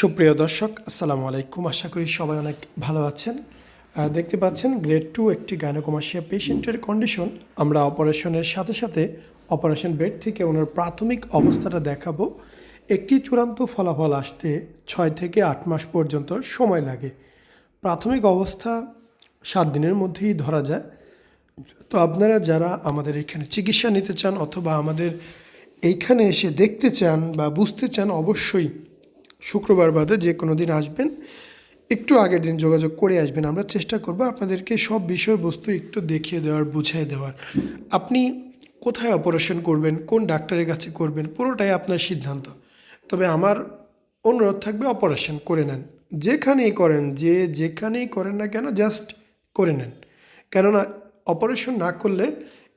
সুপ্রিয় দর্শক, আসসালামু আলাইকুম। আশা করি সবাই অনেক ভালো আছেন। দেখতে পাচ্ছেন গ্রেড টু একটি গাইনোকমাসিয়া পেশেন্টের কন্ডিশন আমরা অপারেশনের সাথে সাথে অপারেশন বেড থেকে ওনার প্রাথমিক অবস্থাটা দেখাবো। একটি চূড়ান্ত ফলাফল আসতে ছয় থেকে আট মাস পর্যন্ত সময় লাগে। প্রাথমিক অবস্থা সাত দিনের মধ্যেই ধরা যায়। তো আপনারা যারা আমাদের এখানে চিকিৎসা নিতে চান অথবা আমাদের এইখানে এসে দেখতে চান বা বুঝতে চান, অবশ্যই শুক্রবার বাদে যে কোনো দিন আসবেন, একটু আগের দিন যোগাযোগ করে আসবেন। আমরা চেষ্টা করব আপনাদেরকে সব বিষয়বস্তু একটু দেখিয়ে দেওয়ার, বুঝিয়ে দেওয়ার। আপনি কোথায় অপারেশন করবেন, কোন ডাক্তারের কাছে করবেন, পুরোটাই আপনার সিদ্ধান্ত। তবে আমার অনুরোধ থাকবে অপারেশন করে নেন। যেখানেই করেন, যে যেখানেই করেন না কেন জাস্ট করে নেন। কেননা অপারেশন না করলে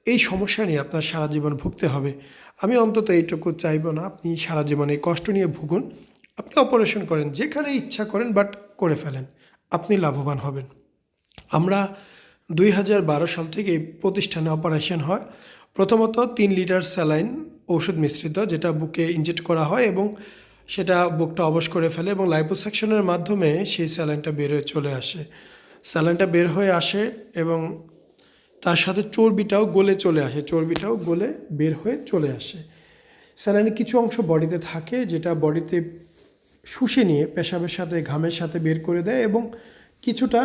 এই সমস্যা নিয়ে আপনার সারা জীবন ভুগতে হবে। আমি অন্তত এইটুকু চাইব না, আপনি সারা জীবন এই কষ্ট নিয়ে ভুগুন। আপনি অপারেশন করেন, যেখানে ইচ্ছা করেন, বাট করে ফেলেন, আপনি লাভবান হবেন। আমরা দুই হাজার বারো সাল থেকে এই প্রতিষ্ঠানে অপারেশন হয়। প্রথমত তিন লিটার স্যালাইন ঔষধ মিশ্রিত, যেটা বুকে ইনজেক্ট করা হয় এবং সেটা বুকটা অবশ করে ফেলে এবং লাইপোসাকশনের মাধ্যমে সেই স্যালাইনটা বের হয়ে চলে আসে। স্যালাইনটা বের হয়ে আসে এবং তার সাথে চর্বিটাও গলে চলে আসে, চর্বিটাও গলে বের হয়ে চলে আসে। স্যালাইনের কিছু অংশ বডিতে থাকে, যেটা বডিতে শুষে নিয়ে পেশাবের সাথে, ঘামের সাথে বের করে দেয় এবং কিছুটা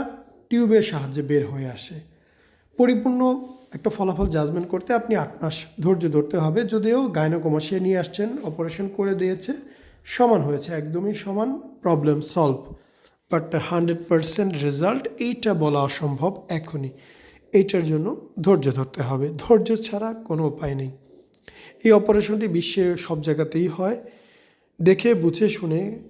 টিউবের সাহায্যে বের হয়ে আসে। পরিপূর্ণ একটা ফলাফল জাজমেন্ট করতে আপনি আট মাস ধৈর্য ধরতে হবে। যদিও গাইনোকমাসিয়া নিয়ে আসছেন অপারেশন করে দিয়েছে, সমান হয়েছে, একদমই সমান problem solve but hundred percent result এইটা বলা অসম্ভব এখনই। এইটার জন্য ধৈর্য ধরতে হবে। ধৈর্য ছাড়া কোনো উপায় নেই। এই অপারেশনটি বিশ্বে সব জায়গাতেই হয়। দেখে, বুঝে, শুনে